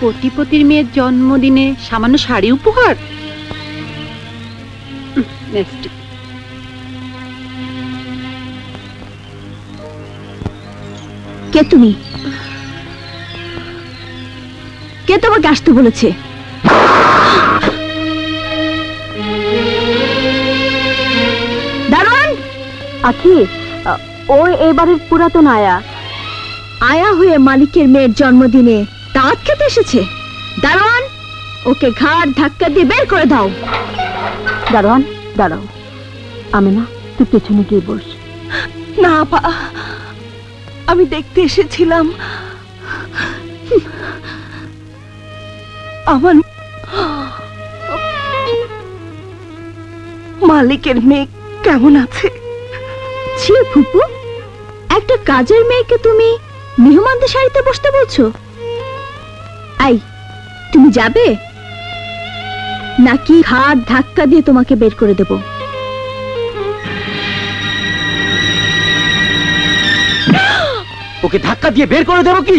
কোটিপতির মেয়ের জন্মদিনে সামান্য শাড়ি উপহার? কে তুমি? কে তোমাকে আসতে বলেছে? আখি ও এবারের পুরাতন আয়া। আয়া হয়ে মালিকের মেয়ের জন্মদিনে দাঁত খেতে এসেছে। দারোয়ান ওকে ঘাড় ধাক্কা দিয়ে বের করে দাও। দারোয়ান দাঁড়াও। আমি না তুই পেছনে গিয়ে বস। না পা আমি দেখতে এসেছিলাম। আমার মালিকের মেয়ে কেমন আছে? ছি ফুপু একটা কাজের মেয়েকে তুমি মেহমানদের শাড়িতে বসতে বলছো? আই তুমি যাবে? নাকি হাত ধাক্কা দিয়ে তোমাকে বের করে দেব? ওকে ধাক্কা দিয়ে বের করে দেবো কি?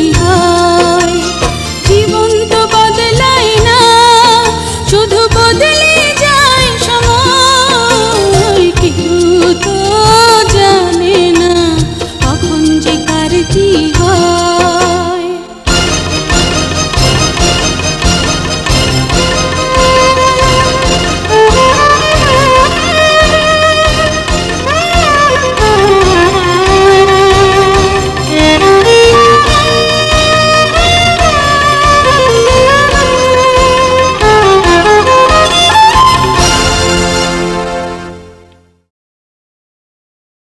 তো